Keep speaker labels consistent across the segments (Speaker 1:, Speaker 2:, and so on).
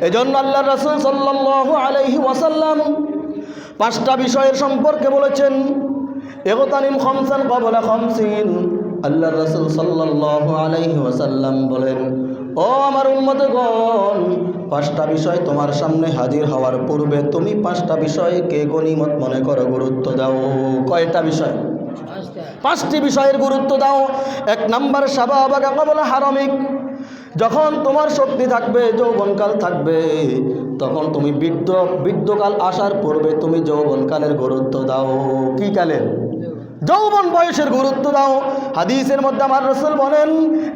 Speaker 1: এজন্য আল্লাহ রসুল সাল্লাহ আলাইহি ওয়াসাল্লাম পাঁচটা বিষয়ের সম্পর্কে বলেছেন, এগোতানিম খমসান কবলা খমসিন। আল্লাহ রসুল সাল্লাহ আলাইহি ওয়াসাল্লাম বলেন, ও আমার উন্মতগণ পাঁচটা বিষয় তোমার সামনে হাজির হওয়ার পূর্বে তুমি পাঁচটা বিষয়কে গণিমত মনে করো, গুরুত্ব দাও। কয়টা বিষয়? পাঁচটি বিষয়ের গুরুত্ব দাও। এক নাম্বার সাবাবাগা কবলা হারমিক। যখন তোমার শক্তি থাকবে, যৌবনকাল থাকবে, তখন তুমি বৃদ্ধ, বৃদ্ধকাল আসার পূর্বে তুমি যৌবনকালের গুরুত্ব দাও। কি কালের? যৌবন বয়সের গুরুত্ব দাও। হাদিসের মধ্যে আমার রসুল বলেন,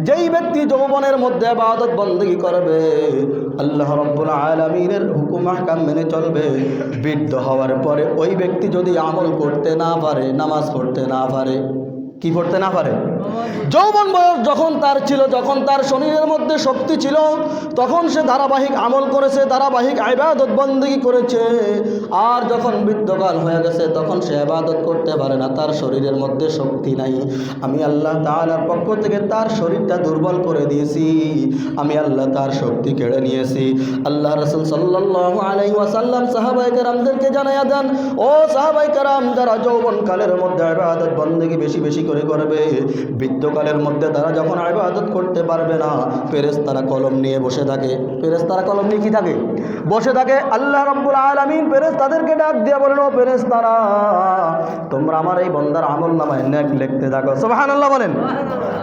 Speaker 1: যেই ব্যক্তি যৌবনের মধ্যে আবাদত বন্দী করবে আল্লাহ রব্বুল আলমিনের হুকুম হাকাম মেনে চলবে। বৃদ্ধ হওয়ার পরে ওই ব্যক্তি যদি আমল করতে না পারে, নামাজ পড়তে না পারে কি পড়তে না পারে? যৌবন বয়স যখন তার ছিল, যখন তার শরীরের মধ্যে শক্তি ছিল, তখন সে ধারাবাহিক আমল করেছে, ধারাবাহিক আবাদত বন্দী করেছে। আর যখন বৃদ্ধকাল হয়ে গেছে, তখন সে আবাদত করতে পারে না, তার শরীরের মধ্যে শক্তি নাই। আমি আল্লাহ তাআলার পক্ষ থেকে তার শরীরটা দুর্বল করে দিয়েছি। আমি আল্লাহ তার শক্তি কেড়ে নিয়েছি। আল্লাহ রসুল সাল্লাহ আলাই ওয়াসাল্লাম সাহাবাই কারামদেরকে জানাইয়া দেন, ও সাহাবাই কারাম, যারা যৌবনকালের মধ্যে আবাদত বন্দী বেশি বেশি করে করবে। বৃদ্ধকালের মধ্যে তারা যখন আবাদত করতে পারবে না ফেরেস তারা কলম নিয়ে বসে থাকে। ফেরেস তারা কলম নিয়ে কি থাকে? বসে থাকে, আল্লাহ রব্বুল আলমিন ফেরেস তাদেরকে ডাক দিয়ে বলেন ও ফেরেস তারা তোমরা আমার এই বন্দার আমল নামায় ন্যাক লিখতে থাকো। সোহান আল্লাহ বলেন।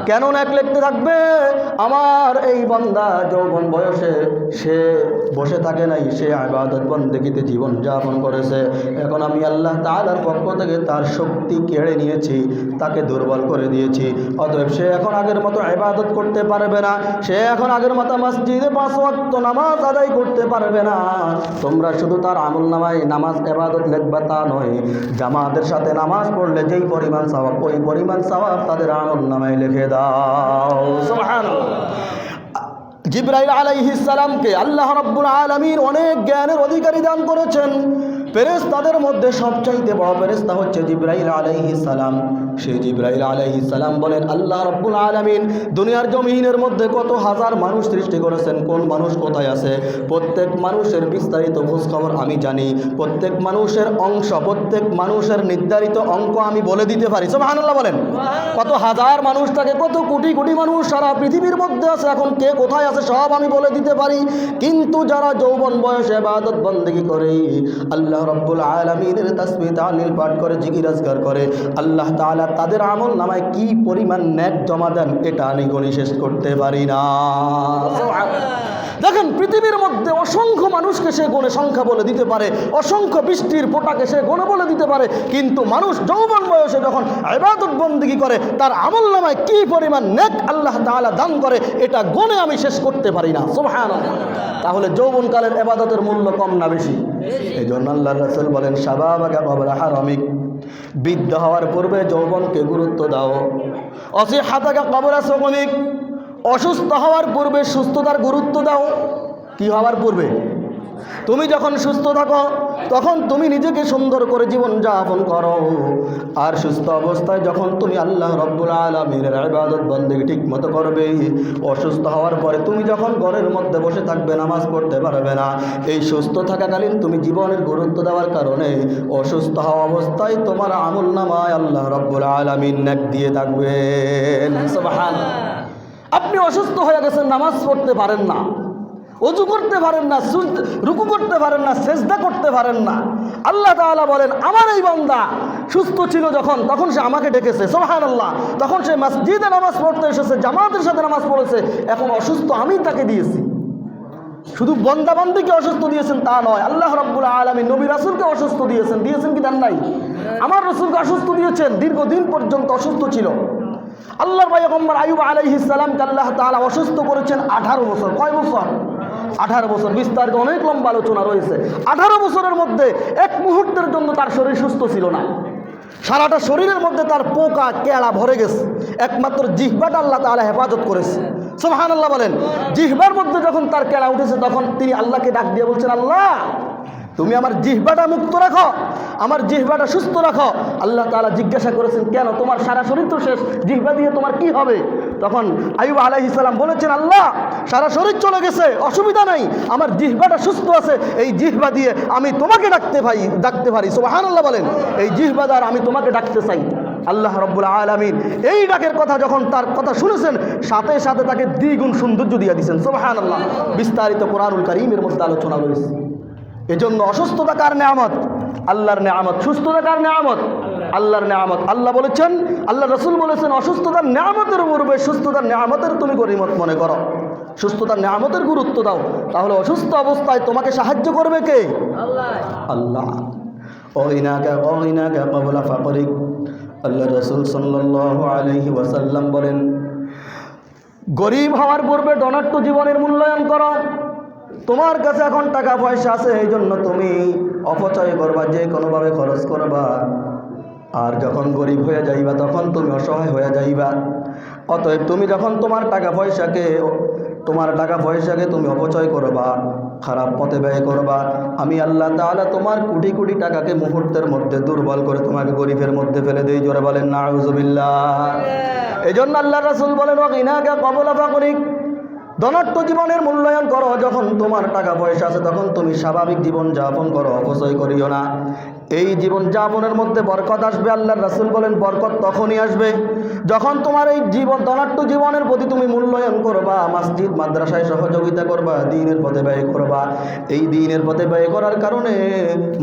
Speaker 1: কেন ন্যাক লিখতে থাকবে? আমার এই বন্দা যৌবন বয়সে সে বসে থাকে নাই, সে আবাদত বন্দেগিতে জীবন যাপন করেছে। এখন আমি আল্লাহ তাআলার পক্ষ থেকে তার শক্তি কেড়ে নিয়েছি, তাকে দুর্বল করে দিয়েছি। অতএব সে এখন আগের মতো ইবাদত করতে পারবে না। সে এখন আগের মতো মসজিদে পাঁচ ওয়াক্ত নামাজ আদায় করতে পারবে না। তোমরা শুধু তার আমল নামায় নামাজ ইবাদত লিখবা তা নয়। জামাতের সাথে নামাজ পড়লে যেই পরিমাণ সওয়াব, ওই পরিমাণ সওয়াব তাদের আমল নামায় লিখে দাও। জিব্রাইল আলাইহিস সালামকে আল্লাহ রাব্বুল আলামিন অনেক জ্ঞানের অধিকারী দান করেছেন। ফেরেশতাদের মধ্যে সবচাইতে বড় ফেরেশতা হচ্ছে জিব্রাইল আলাইহিস সালাম। সেই জিব্রাইল আলাইহিস সালাম বলেন, আল্লাহ রাব্বুল আলামিন দুনিয়ার জমিনের মধ্যে কত হাজার মানুষ সৃষ্টি করেছেন, কোন মানুষ কোথায় আছে? প্রত্যেক মানুষের বিস্তারিত খোঁজ খবর আমি জানি, প্রত্যেক মানুষের অংশ, প্রত্যেক মানুষের নির্ধারিত অঙ্ক আমি বলে দিতে পারি। সব সুবহানাল্লাহ বলেন। কত হাজার মানুষ থাকে, কত কোটি কোটি মানুষ সারা পৃথিবীর মধ্যে আছে, এখন কে কোথায় আছে সব আমি বলে দিতে পারি। কিন্তু যারা যৌবন বয়সে ইবাদত বন্দেগী করে, আল্লাহ রব্বুল আলামিনের তাসবিহ তাহলিল পাঠ করে, জিকির আজগার করে। আল্লাহ তাআলা তাদের আমল নামায় কি পরিমাণ ন্যাক জমা দেন, এটা আমি গণি শেষ করতে পারি না। দেখেন, পৃথিবীর মধ্যে অসংখ্য মানুষকে সে গণে সংখ্যা বলে দিতে পারে, অসংখ্য বৃষ্টির পোটাকে সে গণে বলে দিতে পারে, কিন্তু মানুষ যৌবন বয়সে যখন ইবাদত বন্দিগি করে, তার আমল নামায় কি পরিমাণ নেক আল্লাহ তাআলা দান করে, এটা গণে আমি শেষ করতে পারি না। সুবহানাল্লাহ। তাহলে যৌবনকালের এবাদতের মূল্য কম না বেশি? এই জন্য আল্লাহ রাসুল বলেন শাবাবাকা বাবরা হারামিক। বৃদ্ধ হওয়ার পূর্বে যৌবনকে গুরুত্ব দাও। অসি হাতাকা কবরা শ্রমিক অসুস্থ হওয়ার পূর্বে সুস্থতার গুরুত্ব দাও। কি হওয়ার পূর্বে? তুমি যখন সুস্থ থাকো, তখন তুমি নিজেকে সুন্দর করে জীবন যাপন করো। আর সুস্থ অবস্থায় যখন তুমি আল্লাহ রব্বুল আলমিনের ইবাদত বন্দী ঠিক মতো করবে, অসুস্থ হওয়ার পরে তুমি যখন ঘরের মধ্যে বসে থাকবে, নামাজ পড়তে পারবে না, এই সুস্থ থাকাকালীন তুমি জীবনের গুরুত্ব দেওয়ার কারণে অসুস্থ হওয়া অবস্থায় তোমার আমল নামায় আল্লাহ রব্বুল আলমিন নাক দিয়ে সুবহানাল্লাহ। আপনি অসুস্থ হয়ে গেছেন, নামাজ পড়তে পারেন না। অজু করতে পারেন না রুকু করতে পারেন না, সেজদা করতে পারেন না। আল্লাহ তাআলা বলেন, আমার এই বান্দা সুস্থ ছিল যখন, তখন সে আমাকে ডেকেছে সোহান আল্লাহ তখন সে মসজিদে নামাজ পড়তে এসেছে, জামাতের সাথে নামাজ পড়েছে, এখন অসুস্থ আমি তাকে দিয়েছি। শুধু বন্দাবান্দিকে অসুস্থ দিয়েছেন তা নয়, আল্লাহ রব্বুল আলমী নবী রাসুলকে অসুস্থ দিয়েছেন। দিয়েছেন কি, দেন নাই? আমার রসুলকে অসুস্থ দিয়েছেন, দীর্ঘদিন পর্যন্ত অসুস্থ ছিল। আল্লাহর পয়গম্বর আয়ুব আলাইহিস সালামকে আল্লাহ তাআলা অসুস্থ করেছেন আঠারো বছর, কয় বছর? আঠারো বছর, বিস্তারিত অনেক লম্বা আলোচনা রয়েছে। আঠারো বছরের মধ্যে এক মুহূর্তের জন্য তার শরীর সুস্থ ছিল না। সারাটা শরীরের মধ্যে তার পোকা কেড়া ভরে গেছে। একমাত্র জিহ্বাটা আল্লাহ তাহলে হেফাজত করেছে। সোহান আল্লাহ বলেন, জিহ্বার মধ্যে যখন তার কেড়া উঠেছে, তখন তিনি আল্লাহকে ডাক দিয়ে বলছেন, আল্লাহ তুমি আমার জিহ্বাটা মুক্ত রাখো, আমার জিহ্বাটা সুস্থ রাখো। আল্লাহ তাআলা জিজ্ঞাসা করেছেন, কেন তোমার সারা শরীর তো শেষ? জিহ্বা দিয়ে তোমার কি হবে? তখন আয়ুব আলাইহিস সালাম বলেছেন, আল্লাহ, সারা শরীর চলে গেছে, অসুবিধা নাই, আমার জিহ্বাটা সুস্থ আছে। এই জিহ্বা দিয়ে আমি তোমাকে ডাকতে পারি ডাকতে পারি। সোহান আল্লাহ বলেন, এই জিহ্বা দ্বারা আমি তোমাকে ডাকতে চাই। আল্লাহ রব্বুল আলমিন এই ডাকের কথা যখন তার কথা শুনেছেন, সাথে সাথে তাকে দ্বিগুণ সৌন্দর্য দিয়ে দিয়েছেন। সোহান আল্লাহ বিস্তারিত কোরআনুল করিমের মধ্যে আলোচনা রয়েছে। এজন্য অসুস্থতা কার নেয়ামত, আল্লাহর নেয়ামত। সুস্থতা কার নেয়ামত, আল্লাহর নেয়ামত। আল্লাহ বলেছেন, আল্লাহ রসুল বলেছেন, অসুস্থতার নেয়ামতের পূর্বে সুস্থতার নেয়ামতের তুমি গরিমত মনে করো। সুস্থতার নেয়ামতের গুরুত্ব দাও। তাহলে অসুস্থ অবস্থায় তোমাকে সাহায্য করবে কে? আল্লাহ। আল্লাহ। রসুল ওয়াসাল্লাম বলেন, গরিব হওয়ার পূর্বে ডনাট্য জীবনের মূল্যায়ন করো। তোমার কাছে এখন টাকা পয়সা আছে এই জন্য তুমি অপচয় করবা যে কোনোভাবে খরচ করবা। আর যখন গরিব হয়ে যাইবা তখন তুমি অসহায় হয়ে যাইবা। অতএব তুমি যখন তোমার টাকা পয়সাকে তোমার টাকা পয়সাকে তুমি অপচয় করবা খারাপ পথে ব্যয় করবা আমি আল্লাহ তাআলা তোমার কোটি কোটি টাকাকে মুহূর্তের মধ্যে দুর্বল করে তোমাকে গরিবের মধ্যে ফেলে দিই জোরে বলেন না এই জন্য আল্লাহ রাসুল বলেন ও ইনাকে কবলা করিক ধনাট্য জীবনের মূল্যায়ন করো, যখন তোমার টাকা পয়সা আছে তখন তুমি স্বাভাবিক জীবন যাপন করো, অপচয় করিও না। এই জীবন যাপনের মধ্যে বরকত আসবে আল্লাহ রাসুল বলেন, বরকত তখনই আসবে যখন তোমার এই জীবন ধনাট্য জীবনের প্রতি তুমি মূল্যায়ন করবা, মসজিদ, মাদ্রাসায় সহযোগিতা করবা, দিনের পথে ব্যয় করবা। এই দিনের পথে ব্যয় করার কারণে,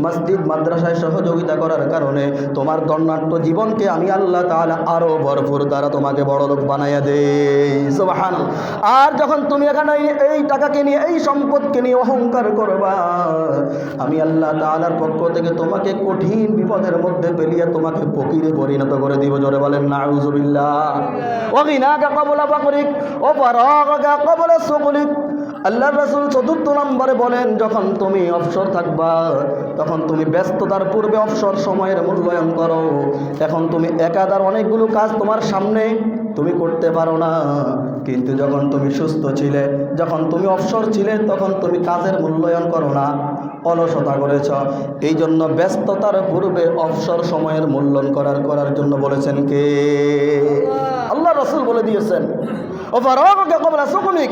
Speaker 1: মসজিদ, মাদ্রাসায় সহযোগিতা করার কারণে তোমার ধনাট্য জীবনকে আমি আল্লাহ তাহলে আরও ভরপুর দ্বারা তোমাকে বড় লোক বানাইয়া দেই আর যখন তুমি এখানে এই- টাকাকে নিয়ে, এই সম্পদকে নিয়ে অহংকার করবা। আমি আল্লাহ তাআলার পক্ষ থেকে তোমাকে কঠিন বিপদের মধ্যে পেলিয়ে তোমাকে ফকিরে পরিণত করে দিব। জোরে বলেন, নাউজুবিল্লাহ। ওগিনাকা কবলা কবলা সুকুলিক আল্লাহ রাসূল চতুর্থ নম্বরে বলেন, যখন তুমি অবসর থাকবা, তখন তুমি ব্যস্ততার পূর্বে অবসর সময়ের মূল্যায়ন করো। এখন তুমি একাদার অনেকগুলো কাজ তোমার সামনে তুমি করতে পারো না। কিন্তু যখন তুমি সুস্থ ছিলে, যখন তুমি অবসর ছিলে, তখন তুমি কাজের মূল্যায়ন করো না। অলসতা করেছ। এই জন্য ব্যস্ততার পূর্বে অবসর সময়ের মূল্যায়ন করার করার জন্য বলেছেন কে? আল্লাহ রসুল বলে দিয়েছেন, ও ফারাগকে কবলা সুকুনিক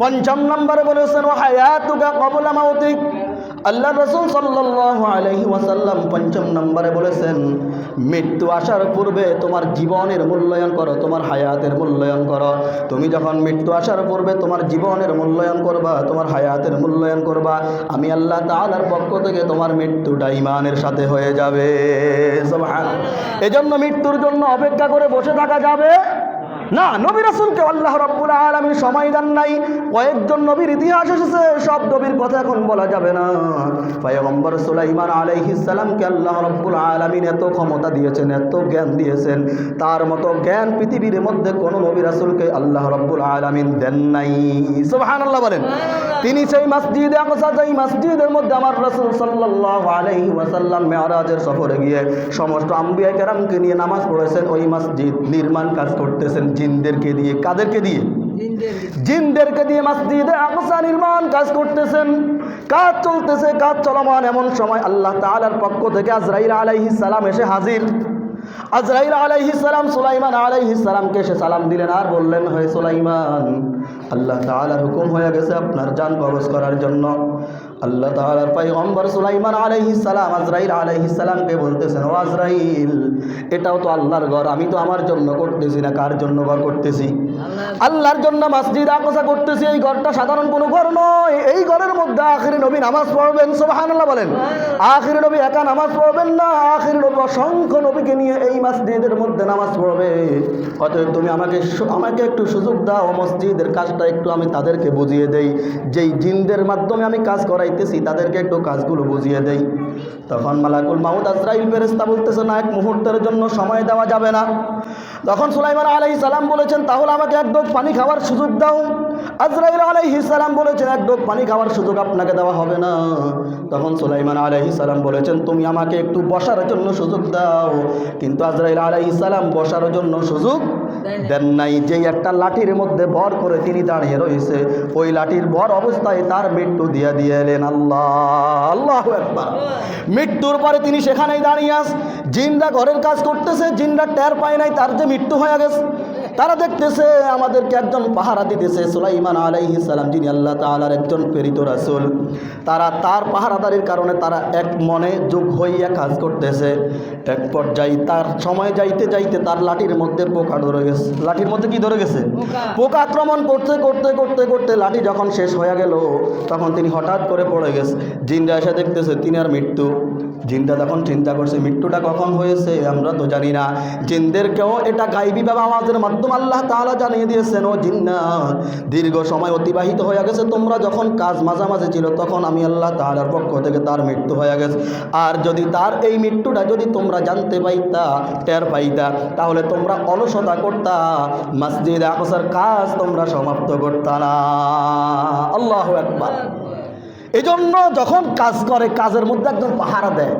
Speaker 1: পঞ্চম নম্বরে বলেছেন ও হায়াতুকা কবলা মাউতিক। আল্লাহ রসুল আলাইহি ওয়াসাল্লাম পঞ্চম নম্বরে বলেছেন, মৃত্যু আসার পূর্বে তোমার জীবনের মূল্যায়ন করো, তোমার হায়াতের মূল্যায়ন করো। তুমি যখন মৃত্যু আসার পূর্বে তোমার জীবনের মূল্যায়ন করবা, তোমার হায়াতের মূল্যায়ন করবা, আমি আল্লাহ তাআলার পক্ষ থেকে তোমার মৃত্যুটা ইমানের সাথে হয়ে যাবে। এজন্য মৃত্যুর জন্য অপেক্ষা করে বসে থাকা যাবে। না নবী রাসুলকে আল্লাহ রব্বুল আলমীর সময় দেন নাই। কয়েকজন নবীর ইতিহাস এসেছে সব নবীর কথা এখন বলা যাবে না। পয়গম্বর সুলাইমান আলাইহিসালামকে আল্লাহ রব্বুল আলমিন এত ক্ষমতা দিয়েছেন এত জ্ঞান দিয়েছেন। তার মতো জ্ঞান পৃথিবীর মধ্যে কোনো নবী রাসুলকে আল্লাহ রব্বুল আলমিন দেন নাই। সুবহান আল্লাহ বলেন তিনি সেই মসজিদে আকসা যেই মসজিদের মধ্যে আমার রসুল সাল্লাল্লাহু আলাইহি ওয়াসাল্লাম মেয়ারাজের সফরে গিয়ে সমস্ত আম্বিয়া কেরামকে নিয়ে নামাজ পড়েছেন ওই মসজিদ নির্মাণ কাজ করতেছেন। জিনদেরকে দিয়ে কাদেরকে দিয়ে? জিনদেরকে। দিয়ে মসজিদে আকসা নির্মাণ কাজ করতেছেন। কাজ চলতেছে কাজ চলমান এমন সময় আল্লাহ তাআলার পক্ষ থেকে আজরাইল আলাইহি সালাম এসে হাজির। আজরাইল আলাইহি সালাম সুলাইমান আলাইহিস সালামকে এসে সালাম দিলেন আর বললেন হে সুলাইমান আল্লাহ তাআলার হুকুম হয়ে গেছে আপনার জান কবজ করার জন্য। আল্লাহ তাআলার পয়গম্বর সুলাইমান আলাইহিস সালাম, আজরাইল আলাইহিস সালামকে বলতেছেন, ও আজরাইল, এটাও তো আল্লাহর ঘর, আমি তো আমার জন্য করতেছি না, কার জন্য ঘর করতেছি? আল্লাহর জন্য মসজিদ আকসা করতেছি, এই ঘরটা সাধারণ কোনো ঘর নয়, এই ঘরের মধ্যে আখিরি নবী নামাজ পড়বেন, সুবহানাল্লাহ বলেন। আখিরি নবী একা নামাজ পড়বেন না, আখিরি নবী অসংখ্য নবীকে নিয়ে এই মসজিদের মধ্যে নামাজ পড়বে। অতএব তুমি আমাকে আমাকে একটু সুযোগ দাও, মসজিদের কাজটা একটু আমি তাদেরকে বুঝিয়ে দেই। যেই জিনদের মাধ্যমে আমি কাজ করাইতেছি তাদেরকে একটু কাজগুলো বুঝিয়ে দেই। তখন মালাকুল মাহুদ আজরাইল ফেরেস্তা বলতেছে, না, এক মুহূর্তের জন্য সময় দেওয়া যাবে না। তখন সুলাইমান আলাই সালাম বলেছেন, তাহলে আমাকে একদম পানি খাওয়ার সুযোগ দাও। আজরাইল আলাইহিস সালাম বলেছেন এক ডোক পানি খাওয়ার সুযোগ আপনাকে দেওয়া হবে না। তখন সুলাইমান আলাইহিস সালাম বলেছেন তুমি আমাকে একটু বসার জন্য সুযোগ দাও। কিন্তু আজরাইল আলাইহিস সালাম বসার জন্য সুযোগ দেন নাই। যেই একটা লাঠির মধ্যে ভর করে তিনি দাঁড়িয়ে রয়েছে ওই লাঠির ভর অবস্থায় তার মৃত্যু দিয়ে দিয়ে এলেন আল্লাহ। আল্লাহ একবার মৃত্যুর পরে তিনি সেখানেই দাঁড়িয়ে আস জিনরা ঘরের কাজ করতেছে জিনরা টের পায় নাই তার যে মৃত্যু হয়ে গেছে। তারা দেখতেছে আমাদেরকে একজন পাহারা দিতেছে সুলাইমান আলাইহিস সালাম যিনি আল্লাহ তাআলার একজন প্রেরিত রাসুল। তারা তার পাহারাদারির কারণে তারা এক মনে যোগ হইয়া কাজ করতেছে। এক পর্যায়ে তার সময় যাইতে যাইতে তার লাঠির মধ্যে পোকা ধরে গেছে। লাঠির মধ্যে কি ধরে গেছে? পোকা। আক্রমণ করতে করতে করতে করতে লাঠি যখন শেষ হয়ে গেল তখন তিনি হঠাৎ করে পড়ে গেছে। জিনরা এসে দেখতেছে তিনি আর মৃত্যু। জিনটা তখন চিন্তা করছে মৃত্যুটা কখন হয়েছে? আমরা তো জানি না। জিনদেরকেও এটা গাইবি বাবা আমাদের মাধ্যমে আল্লাহ তাআলা জানিয়ে দিয়েছেন, ও জিন্না দীর্ঘ সময় অতিবাহিত হয়ে গেছে তোমরা, যখন কাজ মাঝামাঝি ছিল, তখন আমি আল্লাহ তাআলার পক্ষ থেকে তার মৃত্যু হয়ে গেছে। আর যদি তার এই মৃত্যুটা যদি তোমরা জানতে পাইতা, টের পাইতা, তাহলে তোমরা অলসতা করতা, মসজিদ আকসার কাজ তোমরা সমাপ্ত করতা না। আল্লাহ একবার এজন্য যখন কাজ করে, কাজের মধ্যে একজন পাহারা দেয়,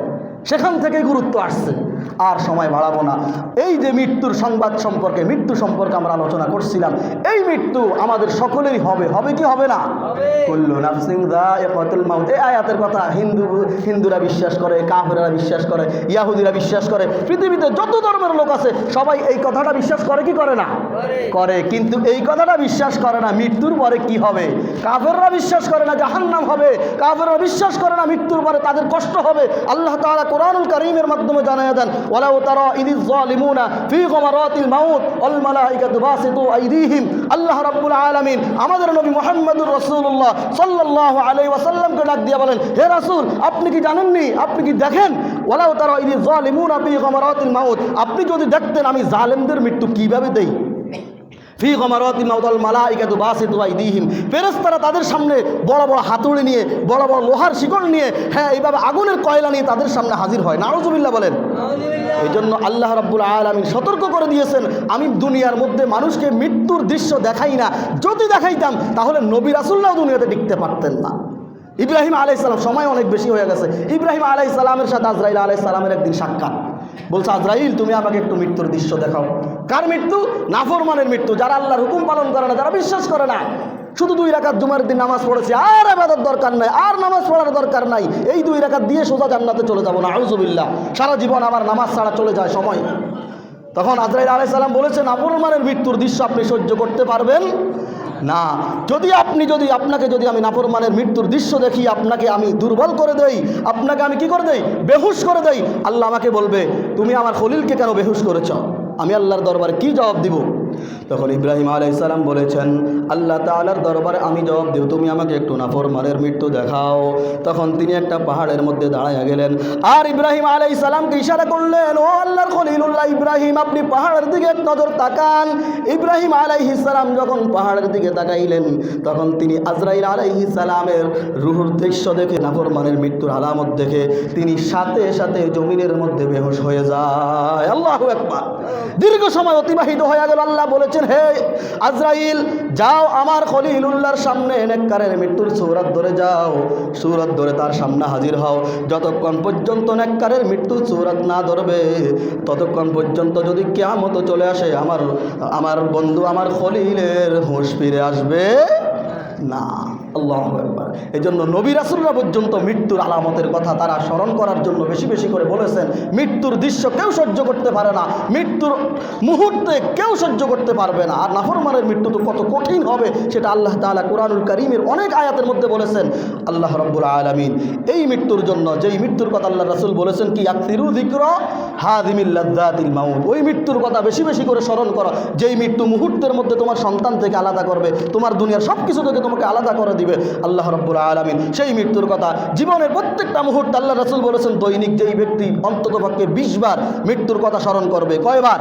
Speaker 1: সেখান থেকে গুরুত্ব আসছে। আর সময় বাড়াবো না। এই যে মৃত্যুর সংবাদ সম্পর্কে মৃত্যু সম্পর্কে আমরা আলোচনা করছিলাম এই মৃত্যু আমাদের সকলেরই হবে। হবে কি হবে না? কুল্লু নাফসিং যায়িকাতুল মাউত। এই আয়াতের কথা হিন্দু হিন্দুরা বিশ্বাস করে কাফেররা বিশ্বাস করে ইয়াহুদিরা বিশ্বাস করে। পৃথিবীতে যত ধর্মের লোক আছে সবাই এই কথাটা বিশ্বাস করে কি করে না? করে। কিন্তু এই কথাটা বিশ্বাস করে না মৃত্যুর পরে কি হবে? কাফেররা বিশ্বাস করে না জাহান্নাম হবে। কাফেররা বিশ্বাস করে না মৃত্যুর পরে তাদের কষ্ট হবে। আল্লাহ তাআলা কোরআনুল কারীমের মাধ্যমে জানায় দেন ওয়ালাউ তারা ইদিজ জালিমুনা ফি গমারাতিল মাউত ওয়াল মালাইকাতু বাসিতু আইদিহিম। আল্লাহ রাব্বুল আলামিন আমাদের নবী মুহাম্মদুর রাসূলুল্লাহ সাল্লাল্লাহু আলাইহি ওয়াসাল্লামকে ডাক দিয়ে বলেন, হে রাসূল, আপনি কি জানেননি? আপনি কি দেখেন? ওয়ালাউ তারা ইদিজ জালিমুনা ফি গমারাতিল মাউত। আপনি যদি দেখতেন আমি জালেমদের মৃত্যু কীভাবে দেই? ফি গমারতি মাউদাল মালাইকাতু বাসিতু আইদিহিম। ফেরেশতারা তাদের সামনে বড় বড় হাতুড়ি নিয়ে, বড় বড় লোহার শিকড় নিয়ে হ্যাঁ এইভাবে আগুনের কয়লা নিয়ে তাদের সামনে হাজির হয়। নাউজুবিল্লাহ বলেন। এই জন্য আল্লাহ রাব্বুল আলামিন সতর্ক করে দিয়েছেন, আমি দুনিয়ার মধ্যে মানুষকে মৃত্যুর দৃশ্য দেখাই না। যদি দেখাইতাম, তাহলে নবী রাসুল্লাহ দুনিয়াতে টিকতে পারতেন না। ইব্রাহিম আলাই সালাম, সময় অনেক বেশি হয়ে গেছে। ইব্রাহিম আলাই সালামের সাথে আজরাইল আলাই সালামের একদিন সাক্ষাৎ। বলছে, আজরাইল, তুমি আমাকে একটু মৃত্যুর দৃশ্য দেখাও। কার মৃত্যু? নাফরমানের মৃত্যু। যারা আল্লাহর হুকুম পালন করে না যারা বিশ্বাস করে না। শুধু দুই রাকাত জুমার দিন নামাজ পড়েছে, আর আবাদত দরকার নাই, আর নামাজ পড়ার দরকার নাই। এই দুই রাকাত দিয়ে সোজা জান্নাতে চলে যাব না আউজুবিল্লাহ সারা জীবন আমার নামাজ ছাড়া চলে যায় সময়। তখন আজরাইল আলাই সালাম বলেছেন, নাফরমানের মৃত্যুর দৃশ্য আপনি সহ্য করতে পারবেন। না, যদি আপনি, যদি আপনাকে, যদি আমি নাফরমানের মৃত্যুর দৃশ্য দেখি, আপনাকে আমি দুর্বল করে দেই, আপনাকে আমি কি করে দেই? বেহুশ করে দেই। আল্লাহ আমাকে বলবে, তুমি আমার খলিলকে কেন বেহুশ করেছ? আমি আল্লাহর দরবারে কি জবাব দিব? তখন ইব্রাহিম আলাইসালাম বলেছেন, আল্লাহ তাআলার দরবারে আমি জবাব দেব, তুমি আমাকে একটু নাফরমানের মৃত্যু দেখাও। তখন তিনি একটা পাহাড়ের মধ্যে দাঁড়াইয়া গেলেন। আর ইব্রাহিম আলাইসালামকে ইশারা করলেন, ও আল্লাহর খলিলুল্লাহ ইব্রাহিম, আপনি পাহাড়ের দিকে নজর তাকান। ইব্রাহিম আলাইহিসালাম যখন পাহাড়ের দিকে তাকাইলেন, তখন তিনি আজরাইল আলাইহিসালামের রুহুর দৃশ্য দেখে, নাফরমানের মৃত্যুর আলামত দেখে, তিনি সাথে সাথে জমিনের মধ্যে বেহোশ হয়ে যায়। আল্লাহ একবার দীর্ঘ সময় অতিবাহিত হয়ে গেল আল্লাহ বলেছেন, হে আজরাইল, যাও আমার খলিলুল্লাহর সামনে নেককারের মৃত্যুর সৌরাত ধরে যাও, সৌরাত ধরে তার সামনে হাজির হও। যতক্ষণ পর্যন্ত নেককারের মৃত্যুর সৌরাত না ধরবে, ততক্ষণ পর্যন্ত যদি কেমতো চলে আসে, আমার আমার বন্ধু, আমার খলিলের হুঁশ ফিরে আসবে না। আল্লাহ একবার এই জন্য নবী রাসুল্লাহ পর্যন্ত মৃত্যুর আলামতের কথা তারা স্মরণ করার জন্য বেশি বেশি করে বলেছেন, মৃত্যুর দৃশ্য কেউ সহ্য করতে পারে না, মৃত্যুর মুহূর্তে কেউ সহ্য করতে পারবে না। আর নাফরমানের মৃত্যু তো কত কঠিন হবে, সেটা আল্লাহ তাআলা কোরআনুল করিমের অনেক আয়াতের মধ্যে বলেছেন। আল্লাহ রব্বুল আলমিন, এই মৃত্যুর জন্য, যেই মৃত্যুর কথা আল্লাহ রাসুল বলেছেন, কি আক্তিরু দিক্র হাদিমিল্লাদিল মাউদ ওই মৃত্যুর কথা বেশি বেশি করে স্মরণ করো। যেই মৃত্যু মুহূর্তের মধ্যে তোমার সন্তান থেকে আলাদা করবে তোমার দুনিয়ার সব কিছু থেকে তোমাকে আলাদা করে দিবে আল্লাহ রব্বুল আলমিন। সেই মৃত্যুর কথা জীবনের প্রত্যেকটা মুহূর্ত আল্লাহ রসুল বলেছেন দৈনিক যেই ব্যক্তি অন্তত পক্ষে বিশ মৃত্যুর কথা স্মরণ করবে। কয়বার?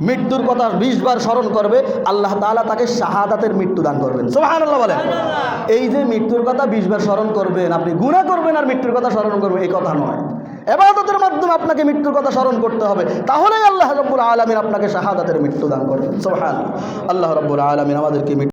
Speaker 1: মৃত্যুর কথা বিশবার স্মরণ করবে আল্লাহ তাআলা তাকে শাহাদাতের মৃত্যু দান করবেন। সোহান আল্লাহ বলেন এই যে মৃত্যুর কথা বিশবার স্মরণ করবেন আপনি গুণা করবেন আর মৃত্যুর কথা স্মরণ করবেন এই কথা নয়। এবাদতের মাধ্যমে আপনাকে মৃত্যুর কথা স্মরণ করতে হবে। তাহলেই আল্লাহ রব্বুল আলমিন আপনাকে শাহাদাতের মৃত্যু দান করবেন। সোহান আল্লাহ রব্বুল আলমিন আমাদেরকে